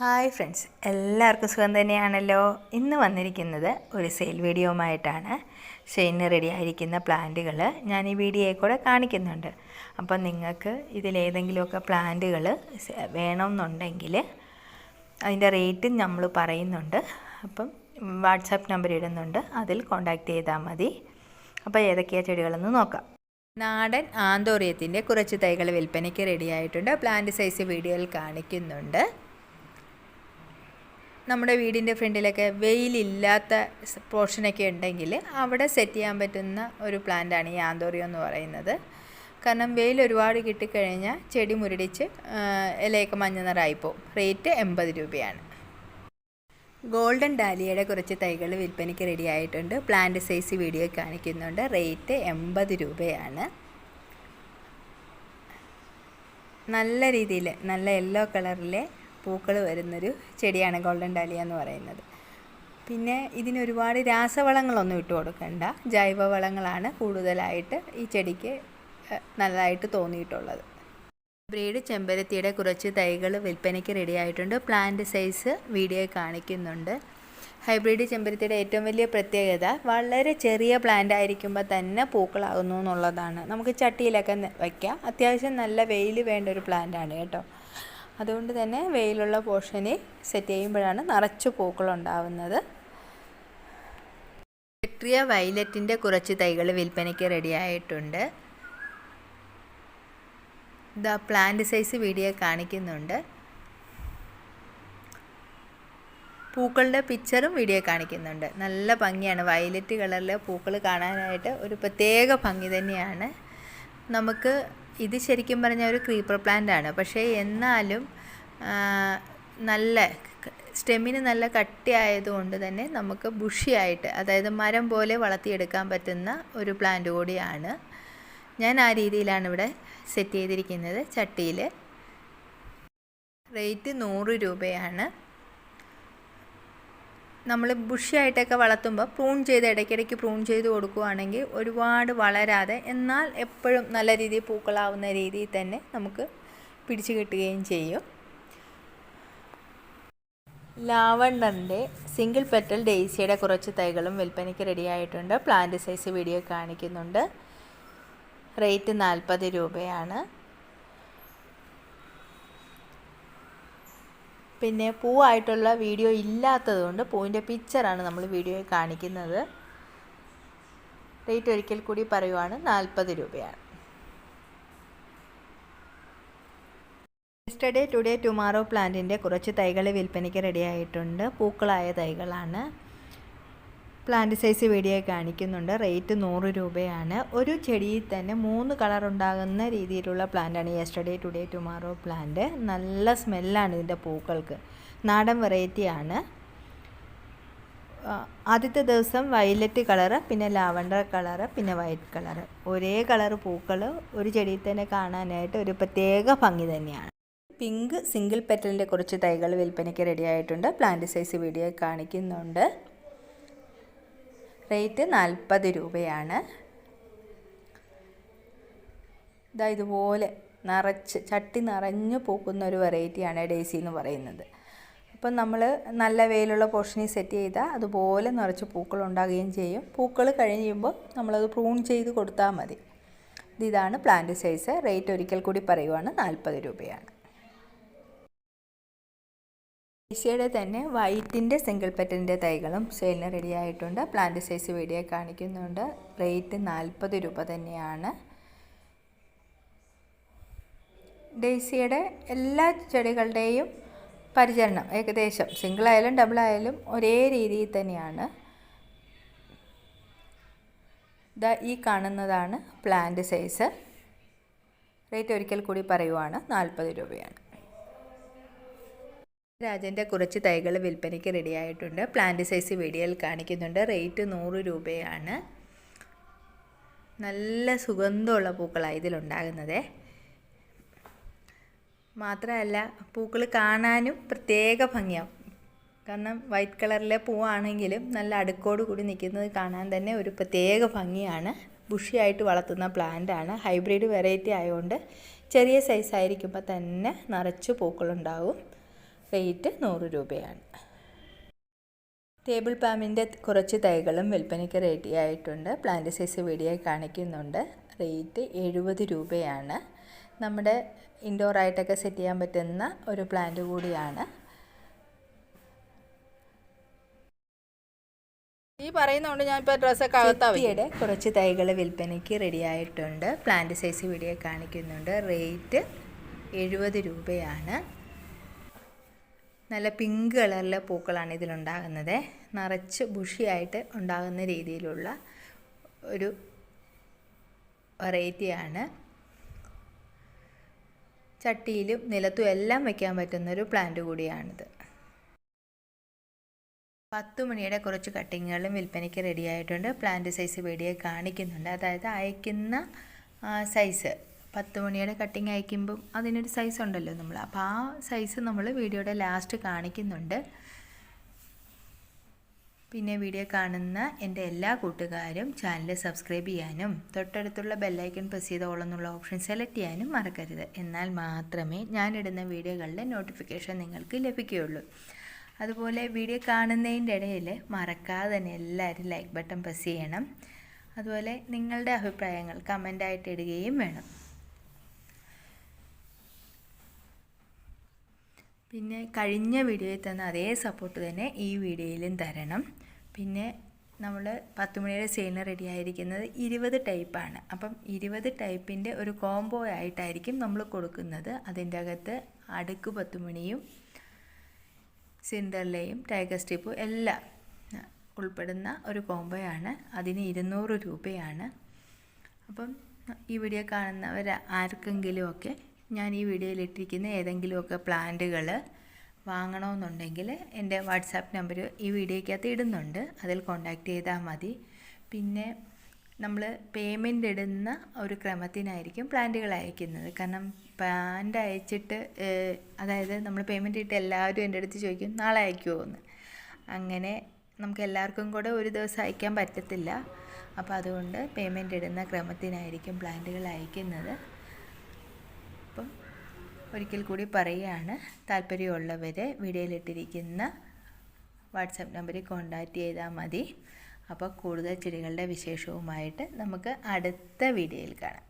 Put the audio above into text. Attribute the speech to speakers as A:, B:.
A: Hi friends എല്ലാവർക്കും സുഖം തന്നെയാണല്ലോ. ഇന്ന് വന്നിരിക്കുന്നത് ഒരു സെയിൽ വീഡിയോയുമായിട്ടാണ്. ഷെയിന് റെഡി ആയിരിക്കുന്ന പ്ലാന്റുകൾ ഞാൻ ഈ വീഡിയോയിൽ കൂടെ കാണിക്കുന്നുണ്ട്. അപ്പം നിങ്ങൾക്ക് ഇതിലേതെങ്കിലുമൊക്കെ പ്ലാന്റുകൾ വേണമെന്നുണ്ടെങ്കിൽ അതിന്റെ റേറ്റും നമ്മൾ പറയുന്നുണ്ട്. അപ്പം വാട്സാപ്പ് നമ്പർ ഇടുന്നുണ്ട്. അതിൽ കോൺടാക്റ്റ് ചെയ്താൽ മതി. അപ്പോൾ ഏതൊക്കെയാണ് ചെടികളെന്ന് നോക്കാം. നാടൻ ആന്തോറിയത്തിന്റെ കുറച്ച് തൈകൾ വിൽപ്പനയ്ക്ക് റെഡിയായിട്ടുണ്ട് പ്ലാന്റ് സൈസ് വീഡിയോയിൽ കാണിക്കുന്നുണ്ട്. നമ്മുടെ വീടിന്റെ ഫ്രണ്ടിലൊക്കെ വെയിലില്ലാത്ത പോർഷനൊക്കെ ഉണ്ടെങ്കിൽ അവിടെ സെറ്റ് ചെയ്യാൻ പറ്റുന്ന ഒരു പ്ലാന്റാണ് ഈ ആന്തോറിയം എന്ന് പറയുന്നത്. കാരണം വെയിൽ ഒരുപാട് കിട്ടിക്കഴിഞ്ഞാൽ ചെടി മുരടിച്ച് ഇലയൊക്കെ മഞ്ഞ നിറായിപ്പോവും റേറ്റ് എൺപത് രൂപയാണ്. ഗോൾഡൻ ഡാലിയയുടെ കുറച്ച് തൈകൾ വിൽപ്പനയ്ക്ക് റെഡി ആയിട്ടുണ്ട്. പ്ലാന്റ് സൈസ് വീഡിയോ കാണിക്കുന്നുണ്ട്. റേറ്റ് എൺപത് രൂപയാണ്. നല്ല രീതിയിൽ നല്ല യെല്ലോ കളറിലെ പൂക്കൾ വരുന്നൊരു ചെടിയാണ് ഗോൾഡൻ ഡാലിയ എന്ന് പറയുന്നത്. പിന്നെ ഇതിന് ഒരുപാട് രാസവളങ്ങളൊന്നും ഇട്ട് കൊടുക്കണ്ട. ജൈവവളങ്ങളാണ് കൂടുതലായിട്ട് ഈ ചെടിക്ക് നല്ലതായിട്ട് തോന്നിയിട്ടുള്ളത്. ബ്രീഡ് ചെമ്പരത്തിയുടെ കുറച്ച് തൈകൾ വിൽപ്പനയ്ക്ക് റെഡിയായിട്ടുണ്ട് പ്ലാന്റ് സൈസ് വീഡിയോ കാണിക്കുന്നുണ്ട്. ഹൈബ്രിഡ് ചെമ്പരത്തിയുടെ ഏറ്റവും വലിയ പ്രത്യേകത വളരെ ചെറിയ പ്ലാന്റ് ആയിരിക്കുമ്പോൾ തന്നെ പൂക്കളാകുന്നു എന്നുള്ളതാണ്. നമുക്ക് ചട്ടിയിലൊക്കെ വയ്ക്കാം അത്യാവശ്യം നല്ല വെയിൽ വേണ്ട ഒരു പ്ലാന്റാണ് കേട്ടോ. അതുകൊണ്ട് തന്നെ വെയിലുള്ള പോർഷനിൽ സെറ്റ് ചെയ്യുമ്പോഴാണ് നിറച്ച് പൂക്കളുണ്ടാവുന്നത് ഇലക്ട്രിയ വയലറ്റിന്റെ കുറച്ച് തൈകൾ വിൽപ്പനയ്ക്ക് റെഡിയായിട്ടുണ്ട് ഇതാ പ്ലാന്റ് സൈസ് വീഡിയോ കാണിക്കുന്നുണ്ട്. പൂക്കളുടെ പിക്ചറും വീഡിയോ കാണിക്കുന്നുണ്ട്. നല്ല ഭംഗിയാണ്. വയലറ്റ് കളറിലെ പൂക്കൾ കാണാനായിട്ട് ഒരു പ്രത്യേക ഭംഗി തന്നെയാണ്. നമുക്ക് ഇത് ശരിക്കും പറഞ്ഞാൽ ഒരു ക്രീപ്പർ പ്ലാന്റ് ആണ്. പക്ഷേ എന്നാലും നല്ല സ്റ്റെമ്മിന് നല്ല കട്ടി ആയതുകൊണ്ട് തന്നെ നമുക്ക് ബുഷിയായിട്ട് അതായത് മരം പോലെ വളർത്തിയെടുക്കാൻ പറ്റുന്ന ഒരു പ്ലാന്റ് കൂടിയാണ്. ഞാൻ ആ രീതിയിലാണ് ഇവിടെ സെറ്റ് ചെയ്തിരിക്കുന്നത് ചട്ടിയിൽ റേറ്റ് നൂറ് രൂപയാണ്. നമ്മൾ ബുഷിയായിട്ടൊക്കെ വളർത്തുമ്പോൾ പ്രൂൺ ചെയ്ത് ഇടയ്ക്കിടയ്ക്ക് പ്രൂൺ ചെയ്ത് കൊടുക്കുകയാണെങ്കിൽ ഒരുപാട് വളരാതെ എന്നാൽ എപ്പോഴും നല്ല രീതിയിൽ പൂക്കളാവുന്ന രീതിയിൽ തന്നെ നമുക്ക് പിടിച്ചു കിട്ടുകയും ചെയ്യും. ലാവണ്ടറിന്റെ സിംഗിൾ പെറ്റൽ ഡെയ്സിയുടെ കുറച്ച് തൈകളും വിൽപ്പനയ്ക്ക് റെഡിയായിട്ടുണ്ട് പ്ലാന്റ് സൈസ് വീഡിയോ കാണിക്കുന്നുണ്ട്. റേറ്റ് നാൽപ്പത് രൂപയാണ്. പിന്നെ പൂവായിട്ടുള്ള വീഡിയോ ഇല്ലാത്തതുകൊണ്ട് പൂവിന്റെ പിക്ചറാണ് നമ്മൾ വീഡിയോയിൽ കാണിക്കുന്നത്. റേറ്റ് ഒരിക്കൽ കൂടി പറയുവാണ് നാൽപ്പത് രൂപയാണ്. യെസ്റ്റർഡേ ടുഡേ ടുമാറോ പ്ലാന്റിന്റെ കുറച്ച് തൈകൾ വിൽപ്പനയ്ക്ക് റെഡിയായിട്ടുണ്ട് പൂക്കളായ തൈകളാണ്. പ്ലാന്റ് സൈസ് വീഡിയോ കാണിക്കുന്നുണ്ട്. റേറ്റ് നൂറ് രൂപയാണ്. ഒരു ചെടിയിൽ തന്നെ മൂന്ന് കളർ ഉണ്ടാകുന്ന രീതിയിലുള്ള പ്ലാന്റാണ് യെസ്റ്റർഡേ ടുഡേ ടുമാറോ പ്ലാന്റ് നല്ല സ്മെല്ലാണ് ഇതിന്റെ പൂക്കൾക്ക്. നാടൻ വെറൈറ്റിയാണ് ആദ്യത്തെ ദിവസം വയലറ്റ് കളറ് പിന്നെ ലാവണ്ടർ കളറ് പിന്നെ വൈറ്റ് കളറ് ഒരേ കളർ പൂക്കൾ ഒരു ചെടിയിൽ തന്നെ കാണാനായിട്ട് ഒരു പ്രത്യേക ഭംഗി തന്നെയാണ്. പിങ്ക് സിംഗിൾ പെറ്റലിന്റെ കുറച്ച് തൈകൾ വിൽപ്പനയ്ക്ക് റെഡിയായിട്ടുണ്ട് പ്ലാന്റ് സൈസ് വീഡിയോ കാണിക്കുന്നുണ്ട്. റേറ്റ് നാൽപ്പത് രൂപയാണ്. ഇതാ ഇതുപോലെ നിറച്ച് ചട്ടി നിറഞ്ഞു പോകുന്ന ഒരു വെറൈറ്റിയാണ് ഡേസി എന്ന് പറയുന്നത്. അപ്പം നമ്മൾ നല്ല വെയിലുള്ള പോർഷനിൽ സെറ്റ് ചെയ്താൽ അതുപോലെ നിറച്ച് പൂക്കൾ ഉണ്ടാകുകയും ചെയ്യും. പൂക്കൾ കഴിയുമ്പോൾ നമ്മളത് പ്രൂൺ ചെയ്ത് കൊടുത്താൽ മതി. ഇതാണ് പ്ലാന്റ് സൈസ്. റേറ്റ് ഒരിക്കൽ കൂടി പറയുവാണ് നാൽപ്പത് രൂപയാണ്. ഏഷ്യയുടെ തന്നെ വൈറ്റിന്റെ സിംഗിൾ പെറ്റിന്റെ തൈകളും സെയിലിന് റെഡി ആയിട്ടുണ്ട്. പ്ലാന്റ് സൈസ് വീഡിയോ കാണിക്കുന്നുണ്ട്. റേറ്റ് നാൽപ്പത് രൂപ തന്നെയാണ്. ഡേസിയുടെ എല്ലാ ചെടികളുടെയും പരിചരണം. ഏകദേശം ഡബിൾ ആയാലും ഒരേ രീതിയിൽ തന്നെയാണ്. ദ ഈ കാണുന്നതാണ് പ്ലാന്റ് സൈസ് റേറ്റ് ഒരിക്കൽ കൂടി പറയുവാണ്. നാൽപ്പത് രൂപയാണ്. രാജന്റെ കുറച്ച് തൈകൾ വിൽപ്പനയ്ക്ക് റെഡിയായിട്ടുണ്ട്. പ്ലാന്റ് സൈസ് വീഡിയോയിൽ കാണിക്കുന്നുണ്ട്. റേറ്റ് നൂറ് രൂപയാണ്. നല്ല സുഗന്ധമുള്ള പൂക്കളാണ് ഇതിലുണ്ടാകുന്നത്. മാത്രമല്ല പൂക്കൾ കാണാനും പ്രത്യേക ഭംഗിയാവും കാരണം വൈറ്റ് കളറിലെ പൂവാണെങ്കിലും നല്ല അടുക്കോട് കൂടി നിൽക്കുന്നത് കാണാൻ തന്നെ ഒരു പ്രത്യേക ഭംഗിയാണ്. ബുഷിയായിട്ട് വളർത്തുന്ന പ്ലാന്റാണ് ഹൈബ്രിഡ് വെറൈറ്റി ആയതുകൊണ്ട് ചെറിയ സൈസ് ആയിരിക്കുമ്പോൾ തന്നെ നിറച്ച് പൂക്കളുണ്ടാവും. റേറ്റ് നൂറ് രൂപയാണ്. ടേബിൾ പാമിന്റെ കുറച്ച് തൈകളും വിൽപ്പനയ്ക്ക് റെഡി ആയിട്ടുണ്ട്. പ്ലാന്റ് സൈസ് വീഡിയോ കാണിക്കുന്നുണ്ട്. റേറ്റ് എഴുപത് രൂപയാണ്. നമ്മുടെ ഇൻഡോർ ആയിട്ടൊക്കെ സെറ്റ് ചെയ്യാൻ പറ്റുന്ന ഒരു പ്ലാന്റ് കൂടിയാണ്.
B: ഈ പറയുന്നതുകൊണ്ട് ഞാൻ ഇപ്പോൾ ഡ്രസ്സൊക്കെ അകത്താ
A: ചെത്തിയുടെ കുറച്ച് തൈകൾ വിൽപ്പനയ്ക്ക് റെഡി ആയിട്ടുണ്ട്. പ്ലാന്റ് സൈസ് വീഡിയോ കാണിക്കുന്നുണ്ട്. റേറ്റ് എഴുപത് രൂപയാണ്. നല്ല പിങ്ക് കളറിലെ പൂക്കളാണ് ഇതിലുണ്ടാകുന്നത്. നിറച്ച് ബുഷിയായിട്ട് ഉണ്ടാകുന്ന രീതിയിലുള്ള ഒരു വെറൈറ്റിയാണ് ചട്ടിയിലും നിലത്തും എല്ലാം വയ്ക്കാൻ പറ്റുന്നൊരു പ്ലാന്റ് കൂടിയാണിത്. പത്ത് മണിയുടെ കുറച്ച് കട്ടിങ്ങുകളും വിൽപ്പനയ്ക്ക് റെഡി ആയിട്ടുണ്ട്. പ്ലാന്റ് സൈസ് വീഡിയോ കാണിക്കുന്നുണ്ട്. അതായത് അയക്കുന്ന സൈസ് പത്ത് മണിയുടെ കട്ടിങ് അയക്കുമ്പം അതിനൊരു സൈസ് ഉണ്ടല്ലോ നമ്മൾ അപ്പോൾ ആ സൈസ് നമ്മൾ വീഡിയോയുടെ ലാസ്റ്റ് കാണിക്കുന്നുണ്ട്. പിന്നെ വീഡിയോ കാണുന്ന എന്റെ എല്ലാ കൂട്ടുകാരും ചാനൽ സബ്സ്ക്രൈബ് ചെയ്യാനും തൊട്ടടുത്തുള്ള ബെല്ലൈക്കൺ പ്രസ് ചെയ്ത് ഓളെന്നുള്ള ഓപ്ഷൻ സെലക്ട് ചെയ്യാനും മറക്കരുത്. എന്നാൽ മാത്രമേ ഞാനിടുന്ന വീഡിയോകളുടെ നോട്ടിഫിക്കേഷൻ നിങ്ങൾക്ക് ലഭിക്കുകയുള്ളൂ. അതുപോലെ വീഡിയോ കാണുന്നതിന്റെ ഇടയിൽ മറക്കാതെ തന്നെ എല്ലാവരും ലൈക്ക് ബട്ടൺ പ്രസ് ചെയ്യണം. അതുപോലെ നിങ്ങളുടെ അഭിപ്രായങ്ങൾ കമന്റായിട്ട് ഇടുകയും വേണം. പിന്നെ കഴിഞ്ഞ വീഡിയോയിൽ തന്ന അതേ സപ്പോർട്ട് തന്നെ ഈ വീഡിയോയിലും തരണം. പിന്നെ നമ്മൾ പത്ത് മണിയുടെ സെയിലിന് റെഡി ആയിരിക്കുന്നത് ഇരുപത് ടൈപ്പാണ് അപ്പം ഇരുപത് ടൈപ്പിന്റെ ഒരു കോംബോ ആയിട്ടായിരിക്കും നമ്മൾ കൊടുക്കുന്നത്. അതിന്റെ അകത്ത് അടുക്ക് പത്ത് മണിയും സിൻഡർലയും ടൈഗർ സ്റ്റിപ്പും എല്ലാം ഉൾപ്പെടുന്ന ഒരു കോംബോയാണ് അതിന് ഇരുന്നൂറ് രൂപയാണ്. അപ്പം ഈ വീഡിയോ കാണുന്നവർ ആർക്കെങ്കിലുമൊക്കെ ഞാൻ ഈ വീഡിയോയിൽ ഇട്ടിരിക്കുന്ന ഏതെങ്കിലുമൊക്കെ പ്ലാന്റുകൾ വാങ്ങണമെന്നുണ്ടെങ്കിൽ എന്റെ വാട്സാപ്പ് നമ്പർ ഈ വീഡിയോയ്ക്കകത്ത് ഇടുന്നുണ്ട്. അതിൽ കോണ്ടാക്റ്റ് ചെയ്താൽ മതി. പിന്നെ നമ്മൾ പേയ്മെന്റ് ഇടുന്ന ഒരു ക്രമത്തിനായിരിക്കും പ്ലാന്റുകൾ അയക്കുന്നത്. കാരണം പ്ലാന്റ് അയച്ചിട്ട് അതായത് നമ്മൾ പേയ്മെന്റ് ഇട്ട് എല്ലാവരും എന്റെ അടുത്ത് ചോദിക്കും നാളെ അയക്കുമോ എന്ന്. അങ്ങനെ നമുക്ക് എല്ലാവർക്കും കൂടെ ഒരു ദിവസം അയക്കാൻ പറ്റത്തില്ല. അപ്പോൾ അതുകൊണ്ട് പേയ്മെന്റ് ഇടുന്ന ക്രമത്തിനായിരിക്കും പ്ലാന്റുകൾ അയക്കുന്നത്. ഒരിക്കൽ കൂടി പറയുകയാണ് താല്പര്യമുള്ളവർ വീഡിയോയിലിട്ടിരിക്കുന്ന വാട്സപ്പ് നമ്പറിൽ കോൺടാക്റ്റ് ചെയ്താൽ മതി. അപ്പോൾ കൂടുതൽ ചെടികളുടെ വിശേഷവുമായിട്ട് നമുക്ക് അടുത്ത വീഡിയോയിൽ കാണാം.